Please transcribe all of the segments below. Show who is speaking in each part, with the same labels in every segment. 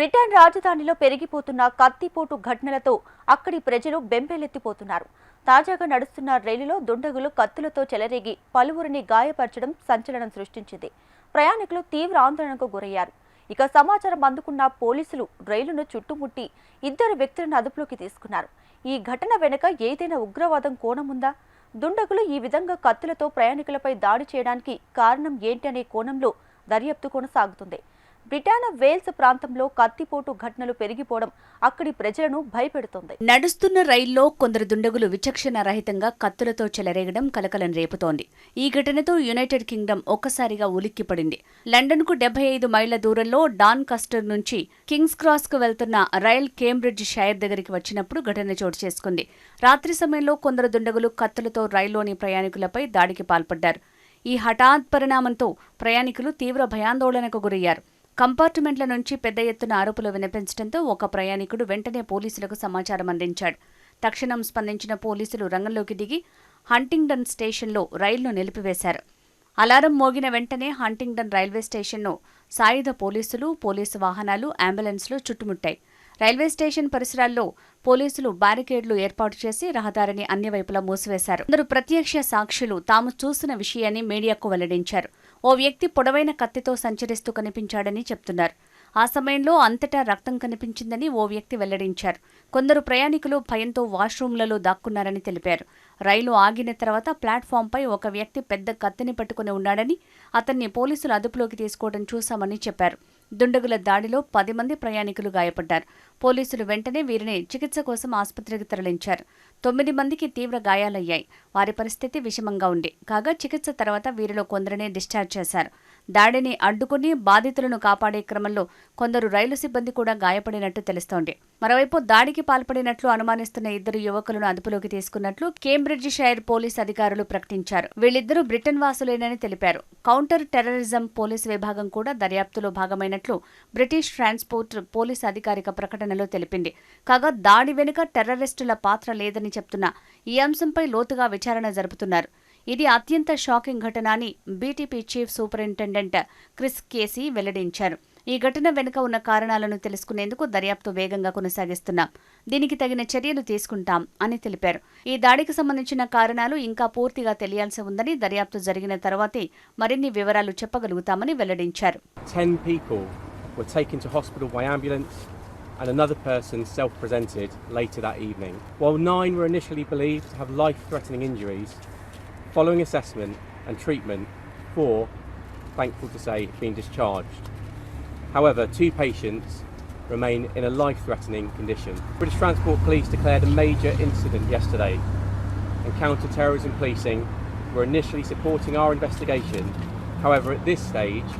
Speaker 1: Britain రాజధానిలో పెరిగిపోతున్న కత్తిపోటు ఘటనలతో అక్కడి ప్రజలు బెంబేలెత్తిపోతున్నారు. తాజాగా నడుస్తున్న రైలులో దుండగులు కత్తులతో చెలరేగి పలువురిని గాయపరచడం సంచలనం సృష్టించింది. ప్రయాణికులు తీవ్ర ఆందోళనకు గురయ్యారు. ఇక సమాచారం అందుకున్న పోలీసులు రైలును చుట్టుముట్టి ఇద్దరు వ్యక్తులను అదుపులోకి తీసుకున్నారు. ఈ ఘటన వెనుక ఏదైనా ఉగ్రవాదం కోణముందా దుండగులు ఈ విధంగా కత్తులతో ప్రయాణికులపై దాడి చేయడానికి కారణం ఏంటి అనే కోణంలో దర్యాప్తు కొనసాగుతుంది. బ్రిటానా వేల్స్ ప్రాంతంలో కత్తిపోటు ఘటనలు పెరిగిపోవడం అక్కడి ప్రజలను భయపెడుతోంది.
Speaker 2: నడుస్తున్న రైల్లో కొందరు దుండగులు విచక్షణ రహితంగా కత్తులతో చెలరేగడం కలకలం రేపుతోంది. ఈ ఘటనతో యునైటెడ్ కింగ్డమ్ ఒక్కసారిగా ఉలిక్కిపడింది. లండన్కు డెబ్బై ఐదు మైళ్ళ దూరంలో డాన్ కస్టర్ నుంచి కింగ్స్ క్రాస్కు వెళ్తున్న రైల్ కేంబ్రిడ్జ్ షైర్ దగ్గరికి వచ్చినప్పుడు ఘటన చోటు చేసుకుంది. రాత్రి సమయంలో కొందరు దుండగులు కత్తులతో రైల్లోని ప్రయాణికులపై దాడికి పాల్పడ్డారు. ఈ హఠాత్ పరిణామంతో ప్రయాణికులు తీవ్ర భయాందోళనకు గురయ్యారు. కంపార్ట్మెంట్ల నుంచి పెద్ద ఎత్తున ఆరోపులు వినిపించడంతో ఒక ప్రయాణికుడు వెంటనే పోలీసులకు సమాచారం అందించాడు. తక్షణం స్పందించిన పోలీసులు రంగంలోకి దిగి హంటింగ్డన్ స్టేషన్లో రైలును నిలిపివేశారు. అలారం మోగిన వెంటనే హంటింగ్డన్ రైల్వే స్టేషన్ను సాయుధ పోలీసులు పోలీసు వాహనాలు అంబులెన్స్లు చుట్టుముట్టాయి. రైల్వే స్టేషన్ పరిసరాల్లో పోలీసులు బ్యారికేడ్లు ఏర్పాటు చేసి రహదారిని అన్ని వైపులా మూసివేశారు. కొందరు ప్రత్యక్ష సాక్షులు. తాము చూసిన విషయాన్ని మీడియాకు వెల్లడించారు. ఓ వ్యక్తి పొడవైన కత్తితో సంచరిస్తూ కనిపించాడని చెప్తున్నారు. ఆ సమయంలో అంతటా రక్తం కనిపించిందని ఓ వ్యక్తి వెల్లడించారు. కొందరు ప్రయాణికులు భయంతో వాష్రూంలలో దాక్కున్నారని తెలిపారు. రైలు ఆగిన తర్వాత ప్లాట్ఫామ్పై ఒక వ్యక్తి పెద్ద కత్తిని పట్టుకుని ఉన్నాడని అతన్ని పోలీసులు అదుపులోకి తీసుకోవడం చూశామని చెప్పారు. దుండగుల దాడిలో పది మంది ప్రయాణికులు గాయపడ్డారు. పోలీసులు వెంటనే వీరిని చికిత్స కోసం ఆసుపత్రికి తరలించారు. తొమ్మిది మందికి తీవ్ర గాయాలయ్యాయి. వారి పరిస్థితి విషమంగా ఉంది. కాగా చికిత్స తర్వాత వీరిలో కొందరిని డిశ్చార్జ్ చేశారు. దాడిని అడ్డుకుని బాధితులను కాపాడే క్రమంలో కొందరు రైలు సిబ్బంది కూడా గాయపడినట్టు తెలుస్తోంది. మరోవైపు దాడికి పాల్పడినట్లు అనుమానిస్తున్న ఇద్దరు యువకులను అదుపులోకి తీసుకున్నట్లు కేంబ్రిడ్జ్ షైర్ పోలీస్ అధికారులు ప్రకటించారు. వీళ్ళిద్దరూ బ్రిటన్ వాసులేనని తెలిపారు. కౌంటర్ టెర్రరిజం పోలీసు విభాగం కూడా దర్యాప్తులో భాగమైనట్లు బ్రిటిష్ ట్రాన్స్పోర్ట్ పోలీస్ అధికారిక ప్రకటనలో తెలిపింది. కాగా దాడి వెనుక టెర్రరిస్టుల పాత్ర లేదని చెప్తున్న ఈ అంశంపై లోతుగా విచారణ జరుపుతున్నారు. ఇది అత్యంత షాకింగ్ ఘటన అని BTP chief superintendent Chris Casey వెల్లడించారు. ఈ ఘటన వెనుక ఉన్న కారణాలను తెలుసుకునేందుకు దర్యాప్తు వేగంగా కొనసాగిస్తున్నాం. దీనికి తగిన చర్యలు తీసుకుంటాం అని తెలిపారు. ఈ దాడికి సంబంధించిన కారణాలు ఇంకా పూర్తిగా తెలియాల్సి ఉందని దర్యాప్తు జరిగిన తర్వాతే మరిన్ని వివరాలు చెప్పగలుగుతామని వెల్లడించారు.
Speaker 3: And another person self presented later that evening. While nine were initially believed to have life threatening injuries, following assessment and treatment, four, thankful to say, have been discharged. However, two patients remain in a life threatening condition. British Transport Police declared a major incident yesterday, and counter terrorism policing were initially supporting our investigation. However, at this stage,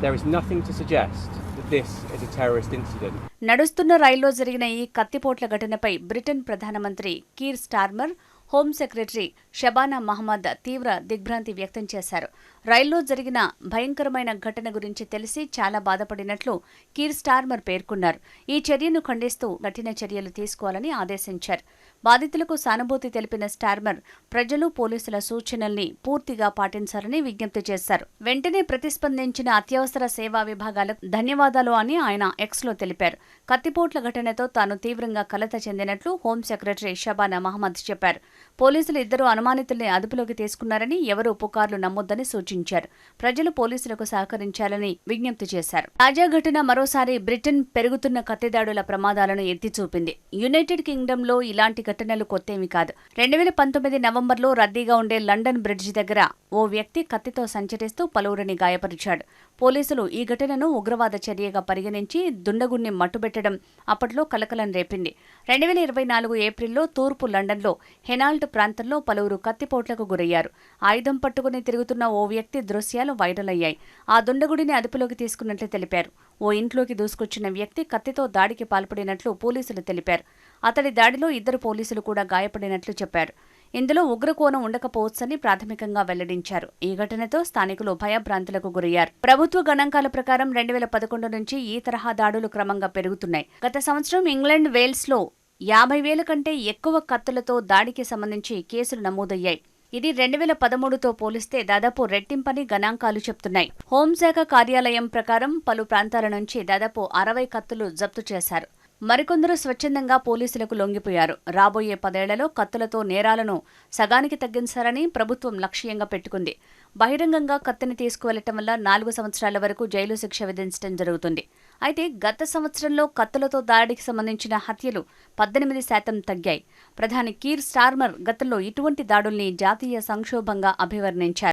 Speaker 3: there is nothing to suggest that this is a terrorist incident.
Speaker 2: నడుస్తున్న రైల్లో జరిగిన ఈ కత్తిపోట్ల ఘటనపై Britain ప్రధానమంత్రి Keir Starmer home secretary Shabana Mahmood తీవ్ర దిగ్భ్రాంతి వ్యక్తం చేశారు. రైల్లో జరిగిన భయంకరమైన ఘటన గురించి తెలిసి చాలా బాధపడినట్లు కీర్ స్టార్మర్ పేర్కొన్నారు. ఈ చర్యను ఖండిస్తూ కఠిన చర్యలు తీసుకోవాలని ఆదేశించారు. బాధితులకు సానుభూతి తెలిపిన స్టార్మర్ ప్రజలు పోలీసుల సూచనల్ని పూర్తిగా పాటించాలని విజ్ఞప్తి చేశారు. వెంటనే ప్రతిస్పందించిన అత్యవసర సేవా విభాగాలకు ధన్యవాదాలు అని ఆయన ఎక్స్లో తెలిపారు. కత్తిపోట్ల ఘటనతో తాను తీవ్రంగా కలత చెందినట్లు హోం సెక్రటరీ షబానా మహమ్మద్ చెప్పారు. పోలీసులు ఇద్దరు అనుమానితుల్ని అదుపులోకి తీసుకున్నారని ఎవరూ పుకార్లు నమ్మొద్దని సూచించారు. ప్రజలు పోలీసులకు సహకరించాలని విజ్ఞప్తి చేశారు. తాజా ఘటన మరోసారి బ్రిటన్ పెరుగుతున్న కత్తిదాడుల ప్రమాదాలను ఎత్తి చూపింది యునైటెడ్ కింగ్డమ్లో ఇలాంటి ఘటనలు కొత్తేమి కాదు. రెండు వేల పంతొమ్మిది నవంబర్లో రద్దీగా ఉండే లండన్ బ్రిడ్జి దగ్గర ఓ వ్యక్తి కత్తితో సంచరిస్తూ పలువురిని గాయపరిచాడు. పోలీసులు ఈ ఘటనను ఉగ్రవాద చర్యగా పరిగణించి దుండగుణ్ణి మట్టుబెట్టడం అప్పట్లో కలకలం రేపింది. రెండు వేల ఇరవై నాలుగు ఏప్రిల్లో తూర్పు లండన్లో హెనాల్డ్ ప్రాంతంలో పలువురు కత్తిపోట్లకు గురయ్యారు. ఆయుధం పట్టుకుని తిరుగుతున్న ఓ వ్యక్తి దృశ్యాలు వైరల్ అయ్యాయి. ఆ దుండగుడిని అదుపులోకి తీసుకున్నట్లు తెలిపారు. ఓ ఇంట్లోకి దూసుకొచ్చిన వ్యక్తి కత్తితో దాడికి పాల్పడినట్లు పోలీసులు తెలిపారు. అతడి దాడిలో ఇద్దరు పోలీసులు కూడా గాయపడినట్లు చెప్పారు. ఇందులో ఉగ్రకోణం ఉండకపోవచ్చని ప్రాథమికంగా వెల్లడించారు. ఈ ఘటనతో స్థానికులు భయభ్రాంతులకు గురయ్యారు. ప్రభుత్వ గణాంకాల ప్రకారం రెండు వేల పదకొండు నుంచి ఈ తరహా దాడులు క్రమంగా పెరుగుతున్నాయి. గత సంవత్సరం ఇంగ్లాండ్ వేల్స్లో యాభై వేల కంటే ఎక్కువ కత్తులతో దాడికి సంబంధించి కేసులు నమోదయ్యాయి. ఇది రెండు వేల పదమూడుతో పోలిస్తే దాదాపు రెట్టింపని గణాంకాలు చెప్తున్నాయి. హోంశాఖ కార్యాలయం ప్రకారం పలు ప్రాంతాల నుంచి దాదాపు అరవై కత్తులు జప్తు చేశారు. మరికొందరు స్వచ్ఛందంగా పోలీసులకు లొంగిపోయారు. రాబోయే పదేళ్ళలో కత్తులతో నేరాలను సగానికి తగ్గించాలని ప్రభుత్వం లక్ష్యంగా పెట్టుకుంది. బహిరంగంగా కత్తిని తీసుకువెళ్ళటం వల్ల నాలుగు సంవత్సరాల వరకు జైలు శిక్ష విధించడం జరుగుతుంది. అయితే గత సంవత్సరంలో కత్తులతో దాడికి సంబంధించిన హత్యలు పద్దెనిమిది శాతం తగ్గాయి. ప్రధాని కీర్ స్టార్మర్ గతంలో ఇటువంటి దాడుల్ని జాతీయ సంక్షోభంగా అభివర్ణించారు.